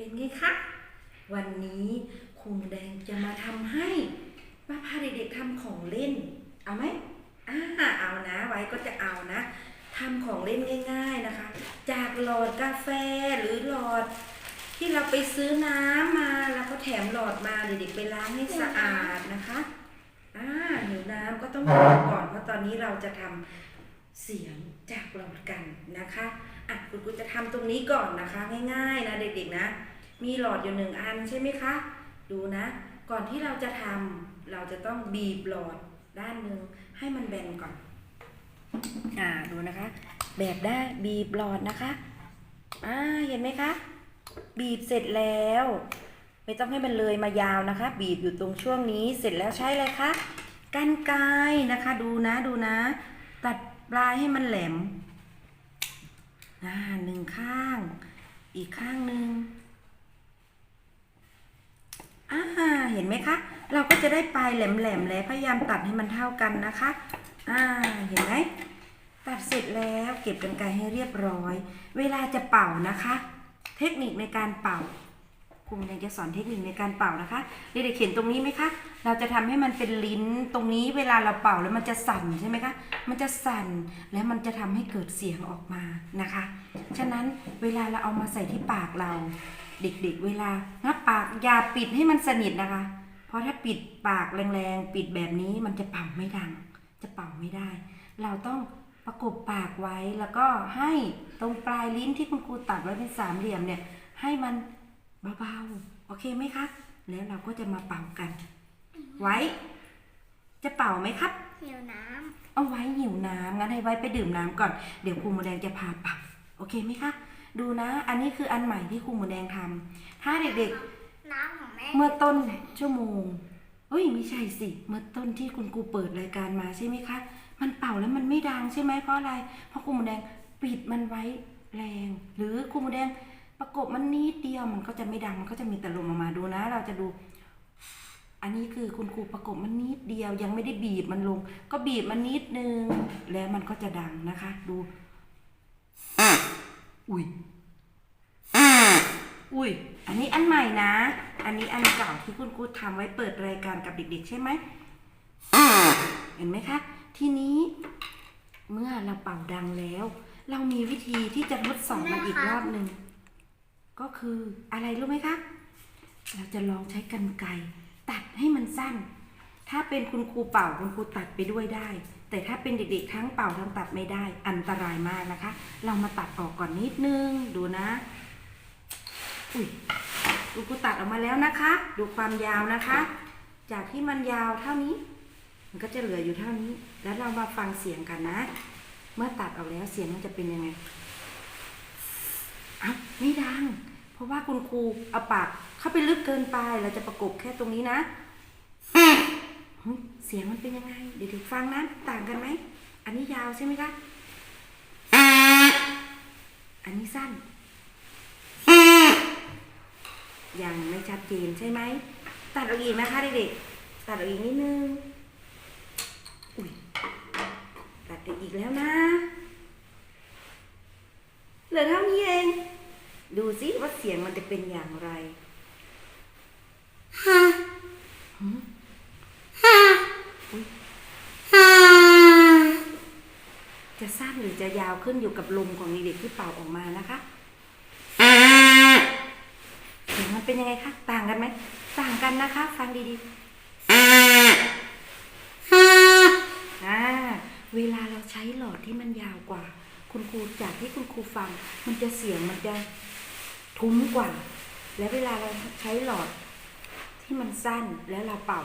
เป็นไงคะ วันนี้คุณแดงจะมาทำให้ป้าพาเด็กๆทำของเล่น เอาไหมอ่าเอานะ ไว้ก็จะเอานะทำของเล่นง่าย ๆนะคะ จากหลอดกาแฟหรือหลอด ที่เราไปซื้อน้ำมาแล้วก็แถมหลอดมาเด็กๆไปล้างให้สะอาดนะคะอ่าหิวน้ำก็ต้องล้างก่อนเพราะตอนนี้เราจะทำ เสียงจากหลอดกันนะคะอะคุณครูจะทำตรงนี้ก่อนนะคะ ง่ายๆนะเด็กๆนะ มีหลอดอยู่หนึ่งอันใช่ไหมคะ ดูนะ ก่อนที่เราจะทำเราจะต้องบีบหลอดด้านหนึ่งให้มันแบนก่อน อ่าดูนะคะ แบบได้บีบหลอดนะคะอ่าเห็นไหมคะ บีบเสร็จแล้ว ไม่ต้องให้มันเลยมายาวนะคะ บีบอยู่ตรงช่วงนี้เสร็จแล้วใช้อะไรคะกันไกนะคะ ดูนะดูนะ ตัด ปลายให้มันแหลมหนึ่งข้าง อีกข้างหนึ่งอ่าเห็นไหมคะ เราก็จะได้ปลายแหลมๆแล้วพยายามตัดให้มันเท่ากันนะคะอ่าเห็นไหมตัดเสร็จแล้วเก็บกันไกให้เรียบร้อย เวลาจะเป่านะคะ เทคนิคในการเป่า ครูยังจะสอนเทคนิคในการเป่านะคะเด็กๆเขียนตรงนี้ไหมคะ เราจะทำให้มันเป็นลิ้นตรงนี้เวลาเราเป่าแล้วมันจะสั่นใช่ไหมคะ มันจะสั่นและมันจะทำให้เกิดเสียงออกมานะคะ ฉะนั้นเวลาเราเอามาใส่ที่ปากเรา เด็กๆ เวลางับปากอย่าปิดให้มันสนิทนะคะ เพราะถ้าปิดปากแรงๆ ปิดแบบนี้มันจะเป่าไม่ดัง จะเป่าไม่ได้ เราต้องประกบปากไว้แล้วก็ให้ตรงปลายลิ้นที่คุณครูตัดไว้เป็นสามเหลี่ยมเนี่ยให้มัน เบาๆ โอเคไหมคะ แล้วเราก็จะมาเป่ากัน ไว้ จะเป่าไหมครับเหี่ยวน้เอาไว้หิวน้ำงั้นให้ไว้ไปดื่มน้ำก่อน เดี๋ยวครูหมูแดงจะพาเป่าโอเคไหมคะ ดูนะ อันนี้คืออันใหม่ที่ครูหมูแดงทำถ้าเด็กำน้ำของแม่ๆเมื่อต้นชั่วโมงเอ้ยไม่ใช่สิ เมื่อต้นที่คุณครูเปิดรายการมาใช่ไหมคะ มันเป่าแล้วมันไม่ดังใช่ไหมเพราะอะไร เพราะครูหมูแดงปิดมันไว้แรง หรือครูหมูแดง ประกบมันนิดเดียวมันก็จะไม่ดังมันก็จะมีแต่ลมออกมาดูนะ เราจะดู อันนี้คือคุณครูประกบมันนิดเดียว ยังไม่ได้บีบมันลง ก็บีบมันนิดนึง แล้วมันก็จะดังนะคะ ดู อุ้ยอุ้ย อันนี้อันใหม่นะ อันนี้อันเก่าที่คุณครูทำไว้เปิดรายการกับเด็ก ๆ ใช่ไหม เห็นไหมคะ ทีนี้ เมื่อเราเป่าดังแล้ว เรามีวิธีที่จะทดสอบมันอีกรอบหนึ่ง ก็คืออะไรรู้ไหมคะเราจะลองใช้กันไกรตัดให้มันสั้น ถ้าเป็นคุณครูเป่าคุณครูตัดไปด้วยได้ แต่ถ้าเป็นเด็กๆทั้งเป่าทั้งตัดไม่ได้อันตรายมากนะคะ เรามาตัดออกก่อนนิดนึงดูนะอุ้ยคุณครูตัดออกมาแล้วนะคะ ดูความยาวนะคะ จากที่มันยาวเท่านี้ มันก็จะเหลืออยู่เท่านี้ แล้วเรามาฟังเสียงกันนะ เมื่อตัดออกแล้วเสียงมันจะเป็นยังไงอ้าวไม่ดัง ราะว่าคุณครูเอาปากเข้าไปลึกเกินไป เราจะประกบแค่ตรงนี้นะ เสียงมันเป็นยังไง เด็กๆฟังนะ ต่างกันไหม อันนี้ยาวใช่ไหมคะ อันนี้สั้น ยังไม่ชัดเจนใช่ไหม ตัดออกอีกนะคะเด็กๆ ตัดออกอีกนิดนึง อุ้ย ตัดออกอีกแล้วนะ เหลือเท่านี้เอง ดูสิว่าเสียงมันจะเป็นอย่างไรหืมอุ๊ยจะสั้นหรือจะยาวขึ้นอยู่กับลมของเด็กๆที่เป่าออกมานะคะเสียงมันเป็นยังไงคะ ต่างกันไหม ต่างกันนะคะ ฟังดีๆอ่าเวลาเราใช้หลอดที่มันยาวกว่า คุณครูจากที่คุณครูฟัง มันจะเสียงมันจะ ทุ้มกว่า และเวลาเราใช้หลอดที่มันสั้นแล้วเราเป่า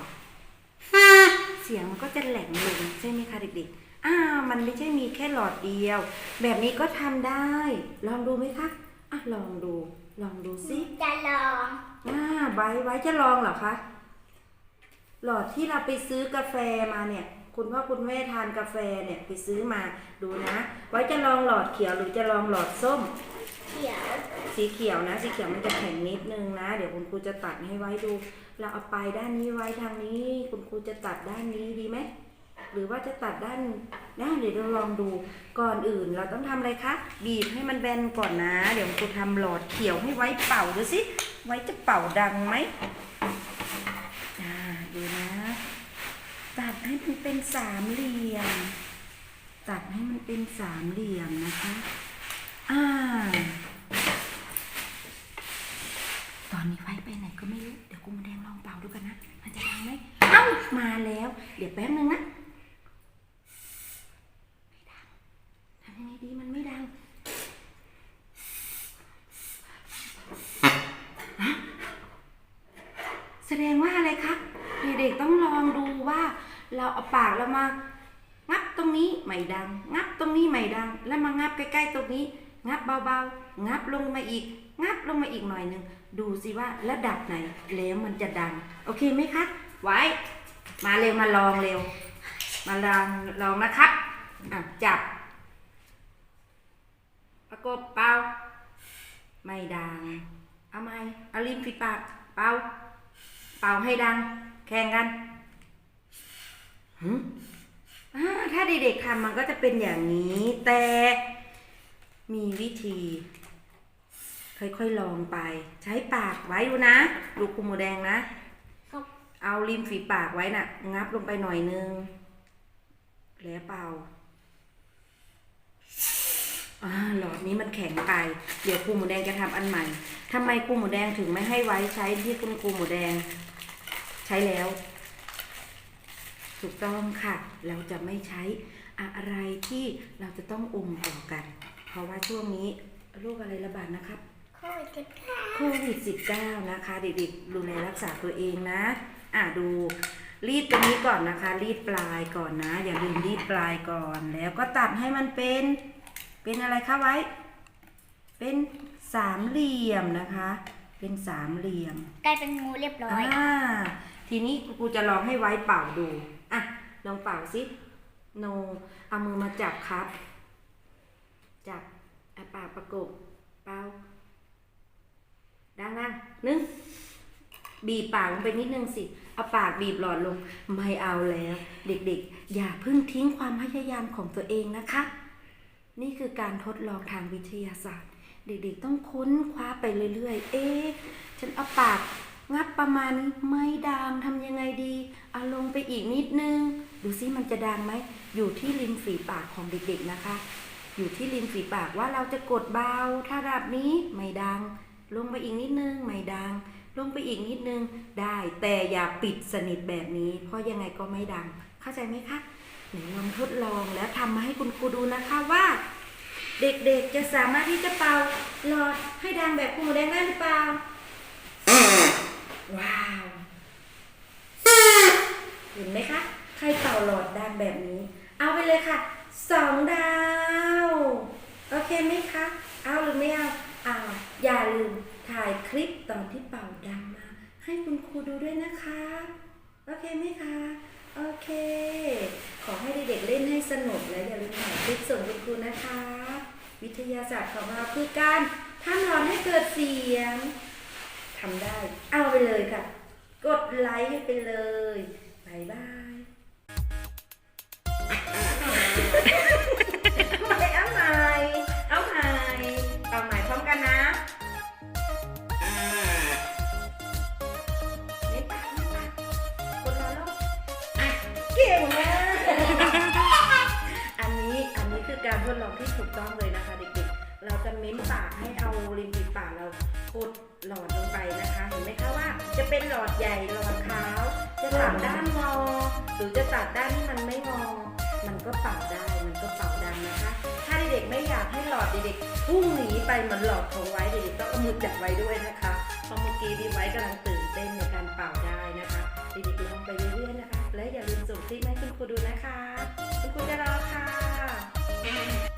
เสียงมันก็จะแหลมลงใช่ไหมคะเด็กๆอ้าวมันไม่ใช่มีแค่หลอดเดียว แบบนี้ก็ทำได้ ลองดูไหมคะ อะ ลองดู ลองดูสิ จะลอง อ่า ไว้ไว้จะลองเหรอคะ หลอดที่เราไปซื้อกาแฟมาเนี่ยคุณพ่อคุณแม่ทานกาแฟเนี่ยไปซื้อมาดูนะ ไว้จะลองหลอดเขียวหรือจะลองหลอดส้ม เขียว สีเขียวนะ สีเขียวมันจะแข็งนิดนึงนะ เดี๋ยวคุณครูจะตัดให้ไว้ดู เราเอาปลายด้านนี้ไว้ทางนี้ คุณครูจะตัดด้านนี้ดีไหมหรือว่าจะตัดด้านด้านเดี๋ยวเราลองดูก่อนอื่นเราต้องทำอะไรคะ บีบให้มันแบนก่อนนะ เดี๋ยวครูทำหลอดเขียวให้ไว้เป่าดูสิไว้จะเป่าดังไหมดูนะ ตัดให้มันเป็นสามเหลี่ยม ตัดให้มันเป็นสามเหลี่ยมนะคะ ดงว่าอะไรครับเด็กๆต้องลองดูว่า เราเอาปากเรามา งับตรงนี้ไม่ดัง งับตรงนี้ไม่ดัง แล้วมางับใกล้ๆตรงนี้ งับเบาๆ งับลงมาอีก งับลงมาอีกหน่อยหนึ่งดูสิว่าระดับไหนแล้วมันจะดัง โอเคไหมคะ ไว้ มาเร็วมาลองเร็ว มาลองลองนะครับอะจับประกบเป่าไม่ดัง เอาไหมเอาลิ้นปิดปากเป่า เป่าให้ดัง แข่งกันหืมอ่าถ้าเด็กๆทำมันก็จะเป็นอย่างนี้ แต่มีวิธี ค่อยๆลองไป ใช้ปากไว้ดูนะ ลูกคุมหมูแดงนะครับเอาริมฝีปากไว้น่ะ งับลงไปหน่อยนึง แล้วเป่าอ่าหลอดนี้มันแข็งไป เดี๋ยวครูหมูแดงจะทำอันใหม่ ทำไมครูหมูแดงถึงไม่ให้ไว้ใช้ที่คุณครูหมูแดง ใช้แล้ว ถูกต้องค่ะ เราจะไม่ใช้อะไรที่เราจะต้องอมออกกัน เพราะว่าช่วงนี้โรคอะไรระบาดนะครับโควิดสิบเก้าโควิด -19 นะคะ เด็กๆดูแลรักษาตัวเองนะ อะดูรีดตรงนี้ก่อนนะคะ รีดปลายก่อนนะ อย่าลืมรีดปลายก่อนแล้วก็ตัดให้มันเป็น เป็นอะไรคะไว้ เป็น สามเหลี่ยมนะคะ เป็นสามเหลี่ยมกลายเป็นงูเรียบร้อยอ่าทีนี้ครูจะลองให้ไว้เป่าดูอะลองเป่าสิโน เอามือมาจับครับ จับอะปากประกบเป่าดังดังๆหนึ่งบีบปากลงไปนิดนึงสิ เอาปากบีบหลอดลง ไม่เอาแล้ว เด็กๆ อย่าเพิ่งทิ้งความพยายามของตัวเองนะคะ นี่คือการทดลองทางวิทยาศาสตร์ เด็กๆต้องค้นคว้าไปเรื่อยๆ เอ๊ะ ฉันเอาปากงับประมาณนี้ไม่ดังทำยังไงดีเอาลงไปอีกนิดนึง ดูซิมันจะดังไหม อยู่ที่ริมฝีปากของเด็กๆนะคะ อยู่ที่ริมฝีปากว่าเราจะกดเบาถ้าระดับนี้ไม่ดัง ลงไปอีกนิดนึงไม่ดัง ลงไปอีกนิดนึงได้ แต่อย่าปิดสนิทแบบนี้ เพราะยังไงก็ไม่ดัง เข้าใจไหมคะไหนลองทดลองแล้วทำมาให้คุณครูดูนะคะว่า เด็กๆจะสามารถที่จะเป่าหลอดให้ดังแบบครูหมูแดงได้หรือเปล่า ว้าว เห็นไหมคะ ใครเป่าหลอดดังแบบนี้ เอาไปเลยค่ะสองดาว โอเคไหมคะ เอาหรือไม่เอาเอาอย่าลืมถ่ายคลิปตอนที่เป่าดังมา ให้คุณครูดูด้วยนะคะ โอเคไหมคะ โอเค ขอให้เด็กๆเล่นให้สนุกและอย่าลืมถ่ายคลิปส่งคุณครูนะคะ วิทยาศาสตร์ของเราคือการทำหลอดให้เกิดเสียงทำได้ เอาไปเลยค่ะ กดไลค์ให้ไปเลยบายบายไม่เอาใหม่เอาใหม่เอาใหม่พร้อมกันนะเล่นปากเล่นปากคนรอลูกอะเก่งมากอันนี้อันนี้คือการทดลองที่ถูกต้องเลย จะเม้มปากให้เอาริมฝีปากเรากดหลอดลงไปนะคะ เห็นไหมคะว่า จะเป็นหลอดใหญ่หลอดขาว จะตัดด้านงอ หรือจะตัดด้านที่มันไม่งอ มันก็เป่าได้มันก็เป่าดังนะคะ ถ้าเด็กๆไม่อยากให้หลอดเด็กๆพุ่งหนีไปเหมือนหลอดของไว้เด็กๆต้องเอามือจับไว้ด้วยนะคะเพราะเมื่อกี้ดีไว้กำลังตื่นเต้นในการเป่าได้นะคะเด็กๆลองไปเรื่อยๆนะคะ และอย่าลืมส่งคลิปให้คุณครูดูนะคะคุณครูจะรอค่ะ